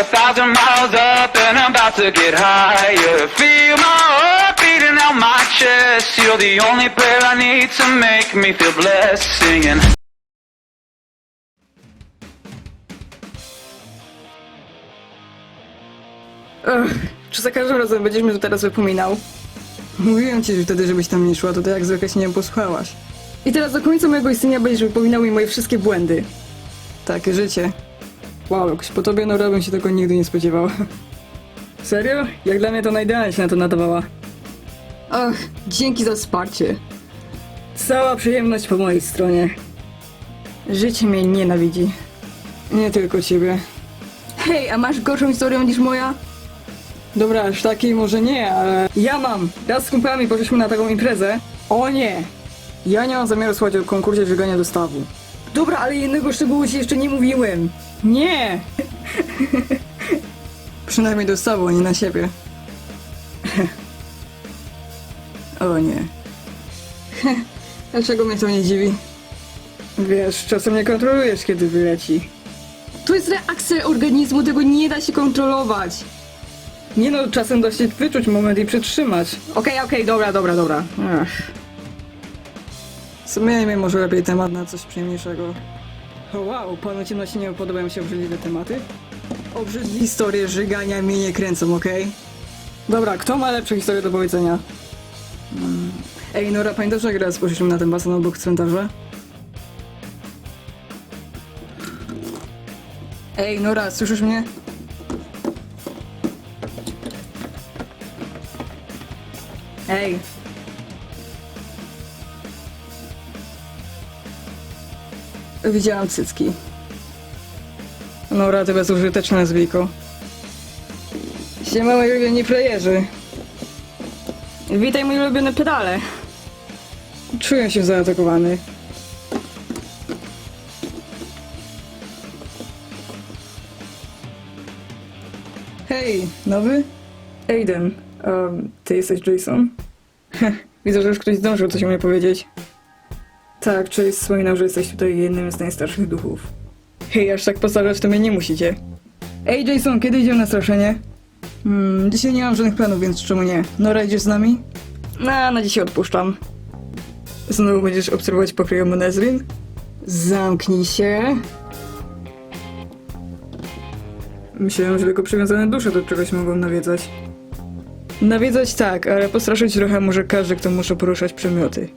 a thousand miles up and I'm about to get higher. Feel my heart beating out my chest. You're the only prayer I need to make me feel blessed. Singing. Ech, czy za każdym razem będziesz mnie to teraz wypominał? Mówiłem ci że wtedy, żebyś tam nie szła, to ty jak zwykle się nie posłuchałaś. I teraz do końca mojego istnienia będziesz wypominał mi moje wszystkie błędy. Takie życie. Wow, jakoś po tobie no bym się tego nigdy nie spodziewał. Serio? Jak dla mnie to najidealniej się na to nadawała. Ach, dzięki za wsparcie. Cała przyjemność po mojej stronie. Życie mnie nienawidzi. Nie tylko ciebie. Hej, a masz gorszą historię niż moja? Dobra, aż takiej może nie, ale ja mam. Raz z kumplami poszliśmy na taką imprezę. O nie! Ja nie mam zamiaru słuchać o konkursie żegania dostawu. Dobra, ale jednego szczegółu ci jeszcze nie mówiłem. Nie! Przynajmniej dostawu, a nie na siebie. o nie. Dlaczego mnie to nie dziwi? Wiesz, czasem nie kontrolujesz, kiedy wyleci. To jest reakcja organizmu, tego nie da się kontrolować. Nie no, czasem da się wyczuć moment i przytrzymać. Okej, okej, dobra, dobra, dobra. Ech. Zmieńmy może lepiej temat na coś przyjemniejszego. Wow, panu ciemności nie podobają się obrzydliwe tematy? Obrzydliwe historie żygania mnie nie kręcą, okej? Dobra, kto ma lepsze historie do powiedzenia? Mm. Ej, Nora, pamiętasz jak raz poszliśmy na ten basen obok cmentarza? Ej, Nora, słyszysz mnie? Ej. Widziałam cycki. Nora, to bezużyteczne nazwisko. Siema, moi ulubieni frajerzy. Witaj, mój ulubiony pedale. Czuję się zaatakowany. Hej, nowy? Aiden, um, ty jesteś Jason? Widzę, że już ktoś zdążył coś o mnie powiedzieć. Tak, Chase wspominał, że jesteś tutaj jednym z najstarszych duchów. Hej, aż tak postarać to mnie nie musicie. Ej, Jason, kiedy idziemy na straszenie? Hmm, dzisiaj nie mam żadnych planów, więc czemu nie? Nora, idziesz z nami? No, na dzisiaj odpuszczam. Znowu będziesz obserwować pokryjomu Nezrin? Zamknij się. Myślałem, że tylko przywiązane dusze do czegoś mogą nawiedzać. Nawiedzać tak, ale postraszyć trochę może każdy, kto musi poruszać przedmioty.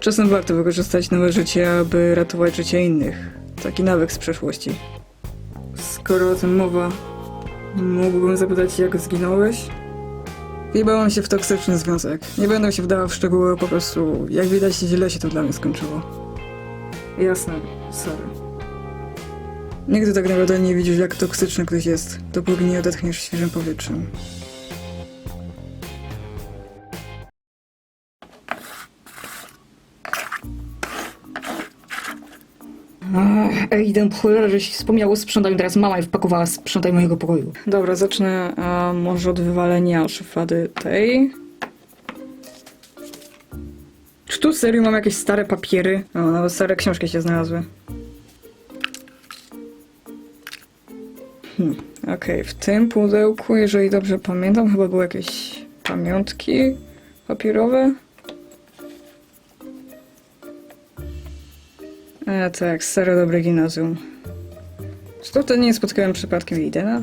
Czasem warto wykorzystać nowe życie, aby ratować życie innych. Taki nawyk z przeszłości. Skoro o tym mowa, mógłbym zapytać, jak zginąłeś? Wjebałam się w toksyczny związek. Nie będę się wdawał w szczegóły, po prostu, jak widać, źle się to dla mnie skończyło. Jasne, sorry. Nigdy tak naprawdę nie widzisz, jak toksyczny ktoś jest, dopóki nie odetchniesz świeżym powietrzem. Idę po cholerę, żeś wspomniał o sprzątaniu, teraz mama je wpakowała sprzątaj mojego pokoju. Dobra, zacznę a, może od wywalenia szuflady tej. Czy tu serio mam jakieś stare papiery? O, nawet stare książki się znalazły. Hmm, okej, w tym pudełku, jeżeli dobrze pamiętam, chyba były jakieś pamiątki papierowe. A tak, stare dobre gimnazjum. Czy to nie spotkałem przypadkiem Idena?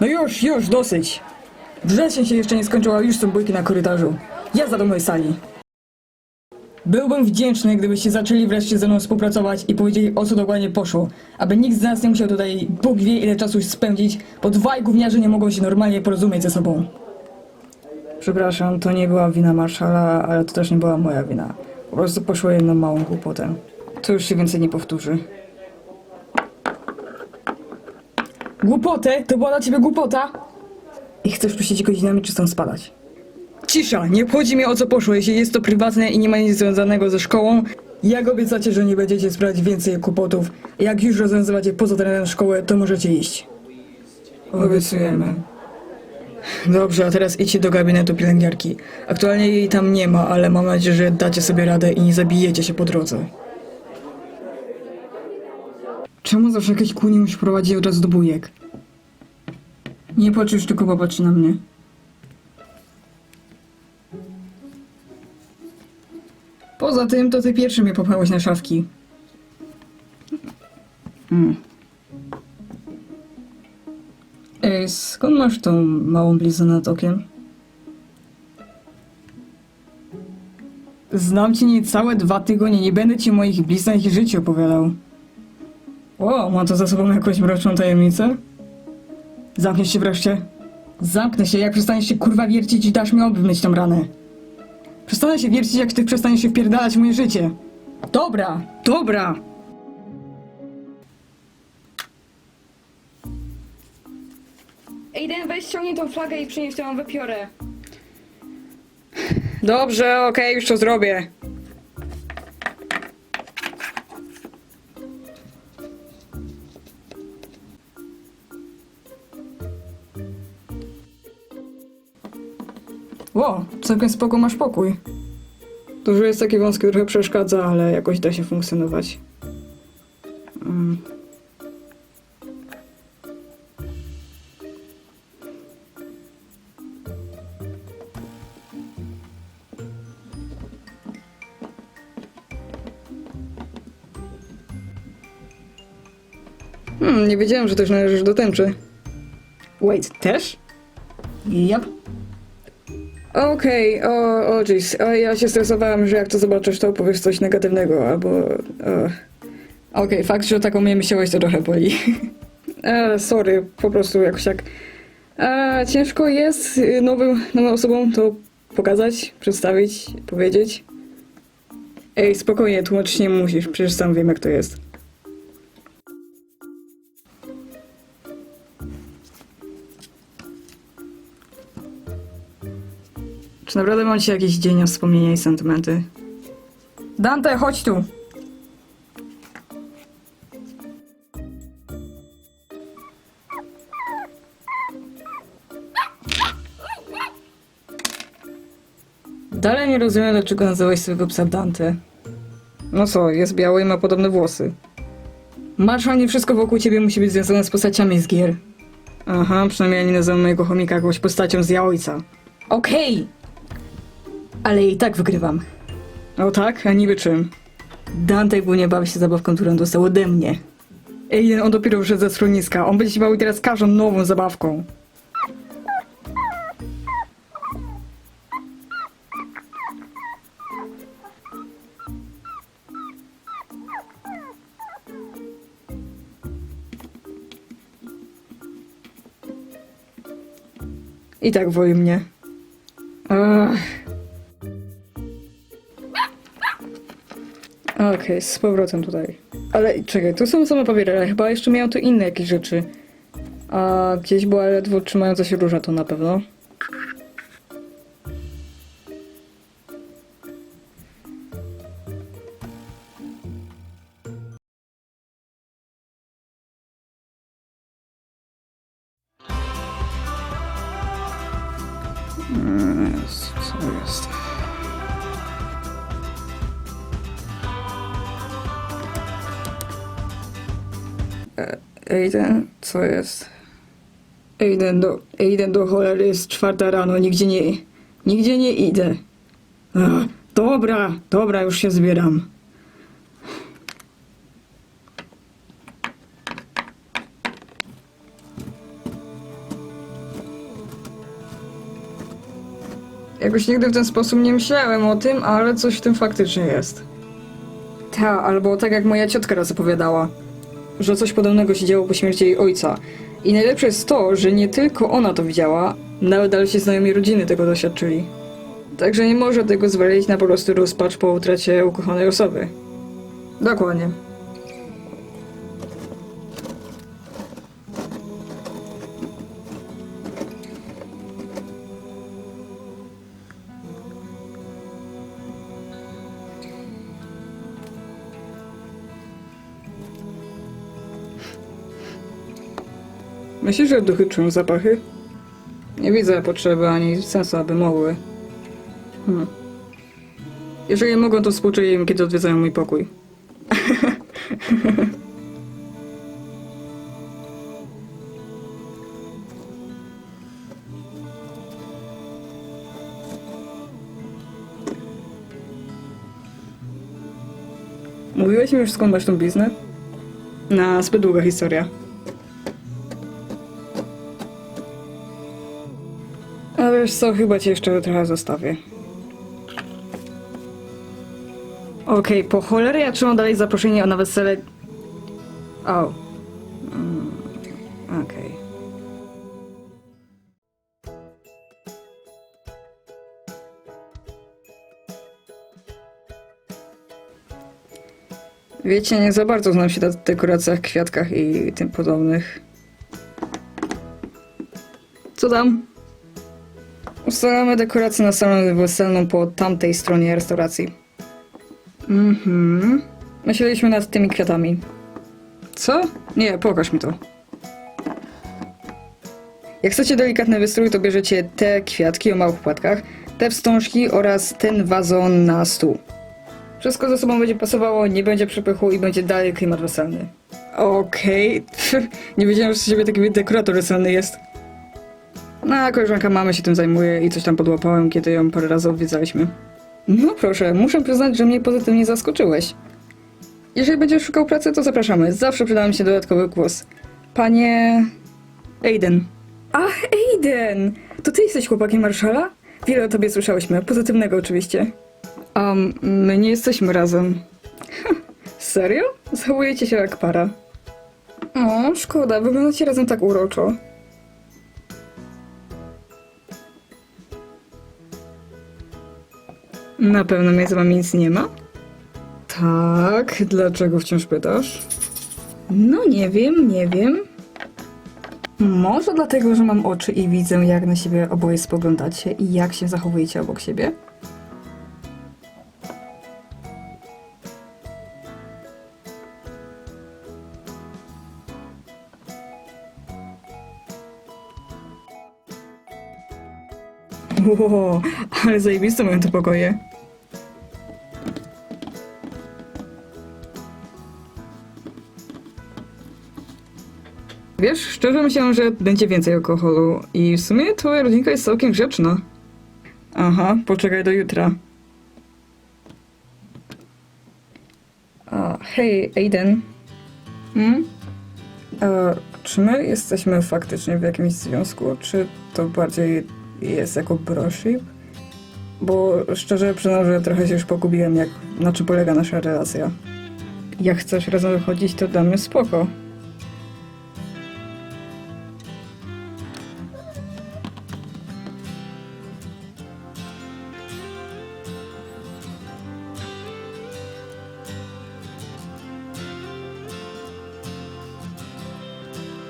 No już, już, dosyć. Wrzesień się jeszcze nie skończył, a już są bójki na korytarzu. Jazda do mojej sali. Byłbym wdzięczny, gdybyście zaczęli wreszcie ze mną współpracować i powiedzieli o co dokładnie poszło, aby nikt z nas nie musiał tutaj Bóg wie ile czasu spędzić, bo dwaj gówniarze nie mogą się normalnie porozumieć ze sobą. Przepraszam, to nie była wina Marszala, ale to też nie była moja wina. Po prostu poszło jedną małą głupotę. To już się więcej nie powtórzy. Głupotę? To była dla ciebie głupota? I chcesz puścić godzinami czy stąd spadać? Cisza! Nie obchodzi mnie o co poszło, jeśli jest to prywatne i nie ma nic związanego ze szkołą. Jak obiecacie, że nie będziecie sprawiać więcej kłopotów, jak już rozwiązywacie poza terenem szkoły, to możecie iść. Obiecujemy. Dobrze, a teraz idźcie do gabinetu pielęgniarki. Aktualnie jej tam nie ma, ale mam nadzieję, że dacie sobie radę i nie zabijecie się po drodze. Czemu zawsze jakieś kuni musi prowadzić od razu do bujek? Nie płacz już, tylko popatrz na mnie. Poza tym, to ty pierwszy mnie popchałeś na szafki. Mm. Ej, skąd masz tą małą bliznę nad okiem? Znam cię niecałe dwa tygodnie, nie będę ci o moich bliznach i życiu opowiadał. O, ma to za sobą jakąś mroczną tajemnicę? Zamkniesz się wreszcie? Zamknę się, jak przestaniesz się kurwa wiercić i dasz mi obmyć tą ranę. Przestanę się wiercić, jak ty przestaniesz się wpierdalać w moje życie. Dobra, dobra. Weź ściągnij tą flagę i przynieś ją wypiorę. Dobrze, okej, już to zrobię. Ło, całkiem spoko masz pokój. To, że jest taki wąski, trochę przeszkadza, ale jakoś da się funkcjonować. Hmm, nie wiedziałem, że też należysz do tęczy. Wait, też? Yep. Okej, o, o jeez, o, ja się stresowałem, że jak to zobaczysz, to opowiesz coś negatywnego, albo... o. Okej, fakt, że taką mnie myślałeś, to trochę boli. e, sorry, po prostu jakoś tak... E, ciężko jest y, nowym, nowym osobom to pokazać, przedstawić, powiedzieć. Ej, spokojnie, tłumaczyć nie musisz, przecież sam wiem jak to jest. Naprawdę mam ci jakiś dzień o wspomnienia i sentymenty? Dante, chodź tu! Dalej nie rozumiem, dlaczego nazywałeś swojego psa Dante. No co, jest biały i ma podobne włosy. Masz, a nie wszystko wokół ciebie musi być związane z postaciami z gier. Aha, przynajmniej ja nie nazywam mojego chomika jakąś postacią z ja ojca. Okej! Ale i tak wygrywam. O tak? A niby czym? Dante głównie bawi się zabawką, którą dostał ode mnie. Ej, on dopiero wyszedł ze schroniska. On będzie się bawił teraz każdą nową zabawką. I tak woli mnie. Ach. Okej, z powrotem tutaj. Ale czekaj, tu są same papiery, ale chyba jeszcze miałem tu inne jakieś rzeczy. A gdzieś była ledwo trzymająca się róża, to na pewno. Ejden, co jest? Ejden do, Ejden do cholery jest czwarta rano, nigdzie nie, nigdzie nie idę. Ach, dobra, dobra, już się zbieram. Jakoś nigdy w ten sposób nie myślałem o tym, ale coś w tym faktycznie jest. Ta, albo tak jak moja ciotka raz opowiadała, że coś podobnego się działo po śmierci jej ojca. I najlepsze jest to, że nie tylko ona to widziała, nawet dalsi znajomi rodziny tego doświadczyli. Także nie może tego zwalić na po prostu rozpacz po utracie ukochanej osoby. Dokładnie. Myślisz, że duchy czują zapachy? Nie widzę potrzeby ani sensu, aby mogły. Hmm. Jeżeli mogą, to współczuję im, kiedy odwiedzają mój pokój. Mówiłeś mi już skąd masz tą biznę? Na zbyt długa historia. Wiesz co, chyba cię jeszcze trochę zostawię. Okej, po cholerę ja trzymam dalej zaproszenie na wesele... O. Mm, Okej. Wiecie, nie za bardzo znam się na dekoracjach, kwiatkach i tym podobnych. Co tam? Ustalamy dekorację na salę weselną po tamtej stronie restauracji. Mhm. Myśleliśmy nad tymi kwiatami. Co? Nie, pokaż mi to. Jak chcecie delikatny wystrój, to bierzecie te kwiatki o małych płatkach, te wstążki oraz ten wazon na stół. Wszystko ze sobą będzie pasowało, nie będzie przepychu i będzie dalej klimat weselny. Okej. Nie wiedziałem, że z siebie taki dekorator weselny jest. No, a koleżanka mamy się tym zajmuje i coś tam podłapałem, kiedy ją parę razy odwiedzaliśmy. No proszę, muszę przyznać, że mnie pozytywnie zaskoczyłeś. Jeżeli będziesz szukał pracy, to zapraszamy. Zawsze przyda mi się dodatkowy głos. Panie... Aiden. Ach, Aiden! To ty jesteś chłopakiem Marszala? Wiele o tobie słyszałyśmy, pozytywnego oczywiście. Um, my nie jesteśmy razem. Ha, serio? Zachowujecie się jak para. O, szkoda, wyglądacie razem tak uroczo. Na pewno między wami nic nie ma? Tak, dlaczego wciąż pytasz? No nie wiem, nie wiem. Może dlatego, że mam oczy i widzę, jak na siebie oboje spoglądacie i jak się zachowujecie obok siebie? Ło, ale zajebiste mają te pokoje. Wiesz, szczerze myślałam, że będzie więcej alkoholu i w sumie twoja rodzinka jest całkiem grzeczna. Aha, poczekaj do jutra. A, hej, Aiden. Hmm? E, czy my jesteśmy faktycznie w jakimś związku, czy to bardziej jest jako broship? Bo szczerze przyznam, że trochę się już pogubiłem, jak, na czym polega nasza relacja. Jak chcesz razem wychodzić, to mnie spoko.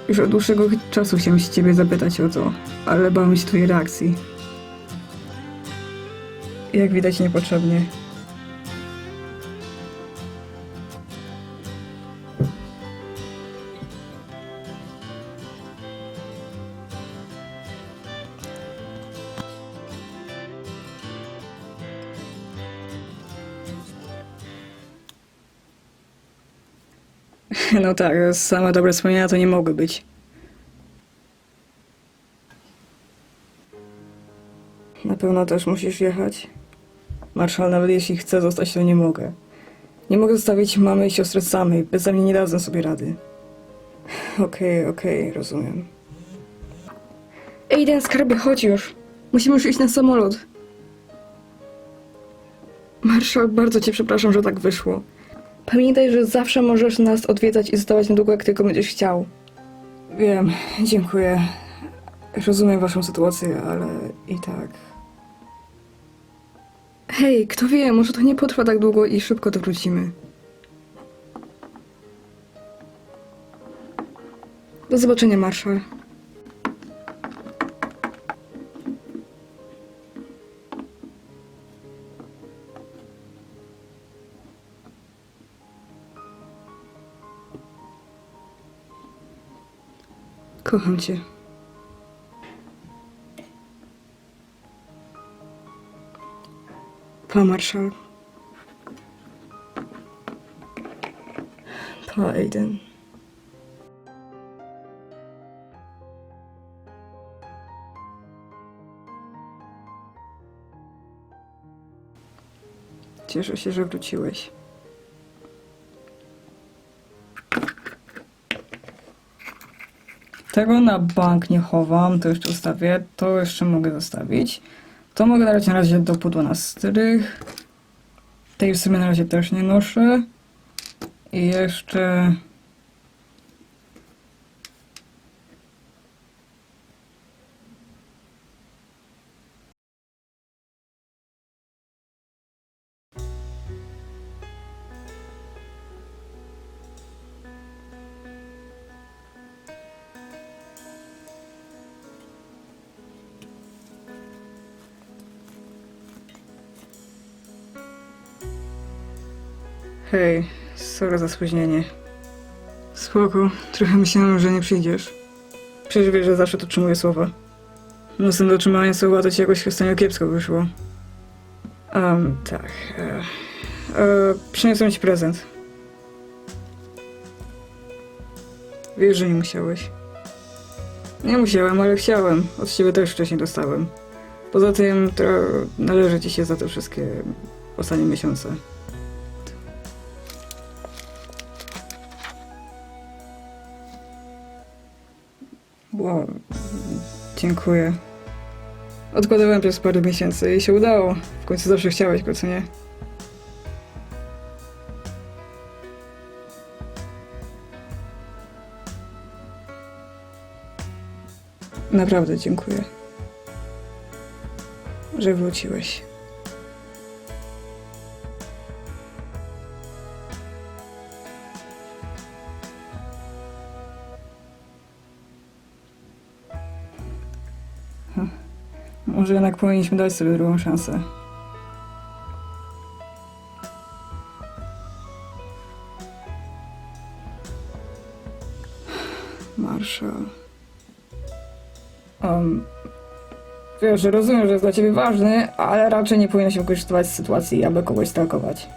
Już od dłuższego czasu chciałem się ciebie zapytać o to, ale bałem się twojej reakcji. Jak widać niepotrzebnie. No tak, same dobre wspomnienia to nie mogły być. Na pewno też musisz jechać. Marszal, nawet jeśli chcę zostać, to nie mogę. Nie mogę zostawić mamy i siostry samej. Bez mnie nie dadzą sobie rady. Okej, okej, rozumiem. Ejden, skarbie, chodź już. Musimy już iść na samolot. Marszal, bardzo cię przepraszam, że tak wyszło. Pamiętaj, że zawsze możesz nas odwiedzać i zostawać na długo, jak tylko będziesz chciał. Wiem, dziękuję. Rozumiem waszą sytuację, ale i tak. Hej, kto wie, może to nie potrwa tak długo i szybko to wrócimy. Do zobaczenia, Marszal. Kocham cię. Pa, Marszal. Pa, Aiden. Cieszę się, że wróciłeś. Tego na bank nie chowam, to jeszcze ustawię. To jeszcze mogę zostawić. To mogę dać na razie do pudła na strych. Tej w sumie na razie też nie noszę. I jeszcze... Hej, sorry za spóźnienie. Spoko, trochę myślałem, że nie przyjdziesz. Przecież wiesz, że zawsze dotrzymuję słowa. No z tym dotrzymaniem słowa to ci jakoś ostatnio kiepsko wyszło. Um, tak. E, e, przyniosłem ci prezent. Wiesz, że nie musiałeś. Nie musiałem, ale chciałem. Od ciebie też wcześniej dostałem. Poza tym należy ci się za te wszystkie ostatnie miesiące. Wow, dziękuję. Odkładałem przez parę miesięcy i się udało. W końcu zawsze chciałeś go, co nie? Naprawdę dziękuję, że wróciłeś. Może jednak powinniśmy dać sobie drugą szansę. Marshall. Um, wiesz, rozumiem, że jest dla ciebie ważny, ale raczej nie powinno się wykorzystywać z sytuacji, aby kogoś stalkować.